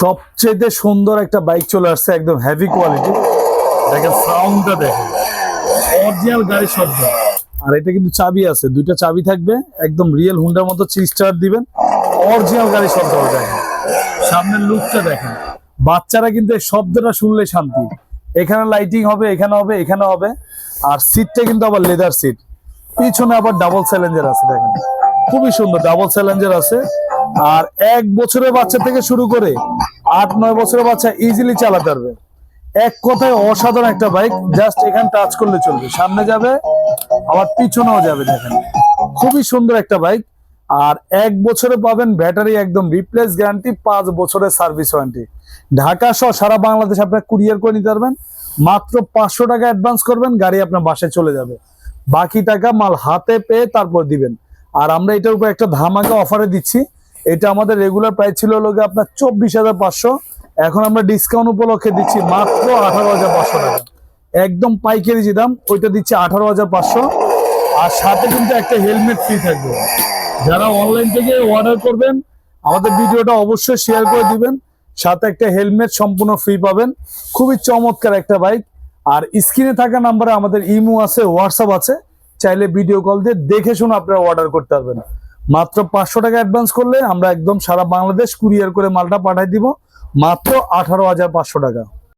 সবচেয়ে সুন্দর একটা বাইক চলে আসছে, একদম হেভি কোয়ালিটি দেখেন সাউন্ডটা দেখেন। অরিজিনাল গাড়ি শব্দ। আর এটা কিন্তু চাবি আছে, দুইটা চাবি থাকবে, একদম রিয়েল হুন্ডার মতো স্টার দিবেন। অরিজিনাল গাড়ি শব্দ দেখেন। সামনের লুকটা দেখেন। বাচ্চারা কিন্তু এই শব্দটা শুনলে শান্তি। এখানে লাইটিং হবে, এখানে হবে এখানে হবে। আর সিটটা কিন্তু আবার লেদার সিট পিছনে আবার ডাবল চ্যালেঞ্জার আছে, দেখেন। খুবই সুন্দর ডাবল চ্যালেঞ্জার আছে। আর এক বছরের বাচ্চা থেকে শুরু করে আট, নয় বছরের বাচ্চা ইজিলি চালাতে পারবে। এক কথায় অসাধারণ একটা বাইক জাস্ট এখানে টাচ করলে চলবে। সামনে যাবে, আবার পিছনেও যাবে দেখেন। খুবই সুন্দর একটা বাইক আর এক বছরে পাবেন ব্যাটারি একদম রিপ্লেস গ্যারান্টি পাঁচ বছরের সার্ভিস ওয়ারেন্টি ঢাকা সহ সারা বাংলাদেশ আপনার কুরিয়ার করে নিতে পারবেন। মাত্র পাঁচশো টাকা অ্যাডভান্স করবেন, গাড়ি আপনার বাসায় চলে যাবে। বাকি টাকা মাল হাতে পেয়ে তারপর দিবেন। আর আমরা এটার উপর একটা ধামাকা অফারে দিচ্ছি। এটা আমাদের রেগুলার প্রাইস ছিল লোকে আপনার চব্বিশ হাজার পাঁচশো। এখন আমরা ডিসকাউন্ট উপলক্ষে দিচ্ছি মাত্র আঠারো হাজার পাঁচশো টাকা। একদম পাইকারি যে দাম, ওইটা দিচ্ছি আঠারো হাজার পাঁচশো। আর সাথে কিন্তু একটা হেলমেট ফ্রি থাকবে। যারা অনলাইন থেকে অর্ডার করবেন, আমাদের ভিডিওটা অবশ্যই শেয়ার করে দিবেন। সাথে একটা হেলমেট সম্পূর্ণ ফ্রি পাবেন। খুবই চমৎকার একটা বাইক আর স্ক্রিনে থাকা নাম্বারে আমাদের ইমো আছে হোয়াটসঅ্যাপ আছে। চাইলে ভিডিও কল দিয়ে দেখে শুনে আপনারা অর্ডার করতে পারবেন। মাত্র পাঁচশো টাকা অ্যাডভান্স করলে আমরা একদম সারা বাংলাদেশ কুরিয়ার করে মালটা পাঠাই দিব। মাত্র আঠারো হাজার পাঁচশো টাকা।